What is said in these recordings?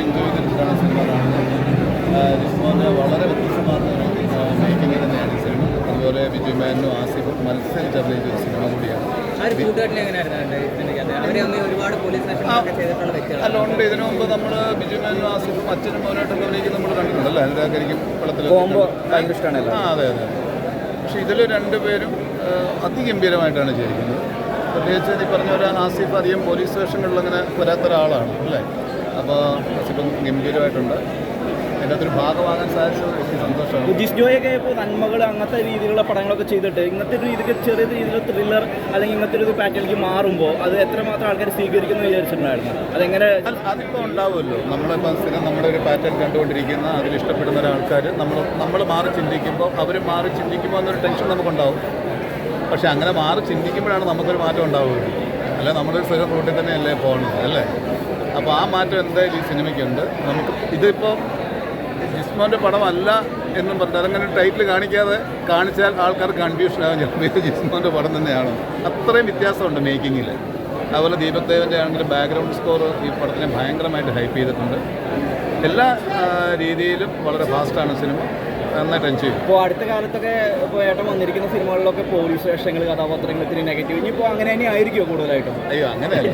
Enjoy ചെയ്തിട്ടാണ് cinema കാണുന്നത് ജിസ്മോന്റെ വളരെ വ്യത്യസ്തമാർന്ന മേക്കിംഗ് തന്നെയാണ് സിനിമ. അതുപോലെ വിജയ് മേനും ആസിഫും മത്സരിച്ച് അഭിനയിച്ച ഒരു സിനിമ കൂടിയാണ്. ആ ഒരു കൂട്ടുകെട്ടിൽ എങ്ങനെയായിരുന്നു ഇതിന്റെ അവരെ തമ്മിൽ പോലീസ് സ്റ്റേഷനിലൊക്കെ ചെയ്തിട്ടുള്ള വ്യക്തികളാണ്. അല്ല ഇതിനു മുമ്പ് നമ്മൾ ബിജു മേനും ആസിഫും അച്ഛനും മോനായിട്ടൊക്കെ നമ്മൾ കണ്ടിട്ടുണ്ടല്ലോ ഭയങ്കര ഇഷ്ടമാണല്ലോ. ആ അതെ അതെ. പക്ഷേ ഇതിൽ രണ്ടുപേരും അതിഗംഭീരമായിട്ടാണ് ചെയ്തിരിക്കുന്നത്. പ്രത്യേകിച്ച് ഈ പറഞ്ഞ പോലെ ആസിഫ് അധികം പോലീസ് സ്റ്റേഷനുകളിൽ അങ്ങനെ വരാത്ത ഒരാളാണ് അല്ലേ? അപ്പോൾ ആസിഫും ഗംഭീരമായിട്ടുണ്ട്. അതിന്റെ അകത്തൊരു ഭാഗമാകാൻ സാധിച്ചത് എനിക്ക് സന്തോഷമാണ്. ജോയൊക്കെ ഇപ്പോൾ നന്മകൾ അങ്ങനത്തെ രീതിയിലുള്ള പടങ്ങളൊക്കെ ചെയ്തിട്ട് ഇങ്ങനത്തെ ഒരു രീതിക്ക് ചെറിയ രീതിയിലുള്ള ത്രില്ലർ അല്ലെങ്കിൽ ഇങ്ങനത്തെ ഒരു പാറ്റേണിലേക്ക് മാറുമ്പോൾ അത് എത്രമാത്രം ആൾക്കാർ സ്വീകരിക്കുന്നു വിചാരിച്ചിട്ടുണ്ടായിരുന്നു? അതെങ്ങനെ അതിപ്പോൾ ഉണ്ടാവുമല്ലോ. നമ്മളിപ്പോൾ സ്ഥിരം നമ്മുടെ ഒരു പാറ്റേൺ കണ്ടുകൊണ്ടിരിക്കുന്ന അതിൽ ഇഷ്ടപ്പെടുന്ന ഒരാൾക്കാർ നമ്മൾ നമ്മൾ മാറി ചിന്തിക്കുമ്പോൾ അവർ മാറി ചിന്തിക്കുമ്പോൾ എന്നൊരു ടെൻഷൻ നമുക്കുണ്ടാവും. പക്ഷെ അങ്ങനെ മാറി ചിന്തിക്കുമ്പോഴാണ് നമുക്കൊരു മാറ്റം ഉണ്ടാവുകയുള്ളൂ അല്ലെ? നമ്മുടെ സ്ഥിരം റൂട്ടിൽ തന്നെയല്ലേ പോകുന്നത് അല്ലേ? അപ്പോൾ ആ മാറ്റം എന്തായാലും ഈ സിനിമയ്ക്കുണ്ട്. നമുക്ക് ഇതിപ്പോൾ ജിസ്മോന്റെ പടമല്ല എന്നും പറഞ്ഞാൽ അങ്ങനെ ടൈറ്റിൽ കാണിക്കാതെ കാണിച്ചാൽ ആൾക്കാർ കൺഫ്യൂഷൻ ആകും ചിലപ്പോൾ. ഇത് ജിസ്മോന്റെ പടം തന്നെയാണ്? അത്രയും വ്യത്യാസമുണ്ട് മേക്കിങ്ങിൽ. അതുപോലെ ദീപക് ദേവന്റെ ആണെങ്കിൽ ബാക്ക്ഗ്രൗണ്ട് സ്കോർ ഈ പടത്തിനെ ഭയങ്കരമായിട്ട് ഹൈപ്പ് ചെയ്തിട്ടുണ്ട്. എല്ലാ രീതിയിലും വളരെ ഫാസ്റ്റാണ് സിനിമ. നന്നായിട്ട് എൻജോയ് ഇപ്പോൾ അടുത്ത കാലത്തൊക്കെ ഇപ്പോൾ ഏട്ടൻ വന്നിരിക്കുന്ന സിനിമകളിലൊക്കെ പോലീസ് സ്റ്റേഷനുകൾ കഥാപാത്രങ്ങൾ ഇത്തിരി നെഗറ്റീവ് ഇനിയിപ്പോൾ അങ്ങനെ തന്നെ ആയിരിക്കുമോ കൂടുതലായിട്ടും? അയ്യോ അങ്ങനെയല്ല.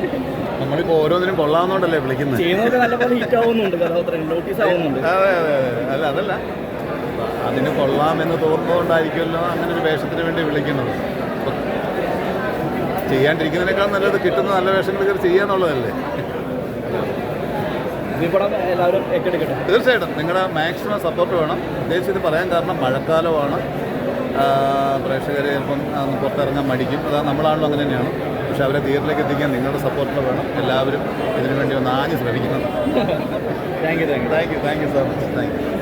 നമ്മളിപ്പോൾ ഓരോന്നിനും കൊള്ളാവുന്നോണ്ടല്ലേ വിളിക്കുന്നത്. ചെയ്യുന്നതൊക്കെ നല്ലപോലെ ഹിറ്റ് ആവുന്നുണ്ട് കഥാപാത്രങ്ങൾ നോട്ടീസ് ആവുന്നുണ്ട്. അതെ അതെ അതെ അല്ല അതല്ല. അതിന് കൊള്ളാമെന്ന് തോന്നുന്നതുകൊണ്ടായിരിക്കുമല്ലോ അങ്ങനെ ഒരു വേഷത്തിന് വേണ്ടി വിളിക്കുന്നത്. ചെയ്യാണ്ടിരിക്കുന്നതിനേക്കാൾ നല്ലത് കിട്ടുന്ന നല്ല വേഷങ്ങൾ ചെയ്യാന്നുള്ളതല്ലേ. ഈ പടം എല്ലാവരും ഏറ്റെടുക്കട്ടെ. തീർച്ചയായിട്ടും. നിങ്ങളുടെ മാക്സിമം സപ്പോർട്ട് വേണം. പ്രത്യേകിച്ച് ഇത് പറയാൻ കാരണം മഴക്കാലമാണ്. പ്രേക്ഷകർ ചിലപ്പം പുറത്തിറങ്ങാൻ മടിക്കും. അതാ നമ്മളാണല്ലോ അങ്ങനെ തന്നെയാണ്. പക്ഷെ അവരെ തിയേറ്ററിലേക്ക് എത്തിക്കാൻ നിങ്ങളുടെ സപ്പോർട്ട് വേണം. എല്ലാവരും ഇതിനുവേണ്ടി ഒന്ന് ആഞ്ഞ് ശ്രമിക്കുന്നത്. Thank you thank you thank you thank you so much thank you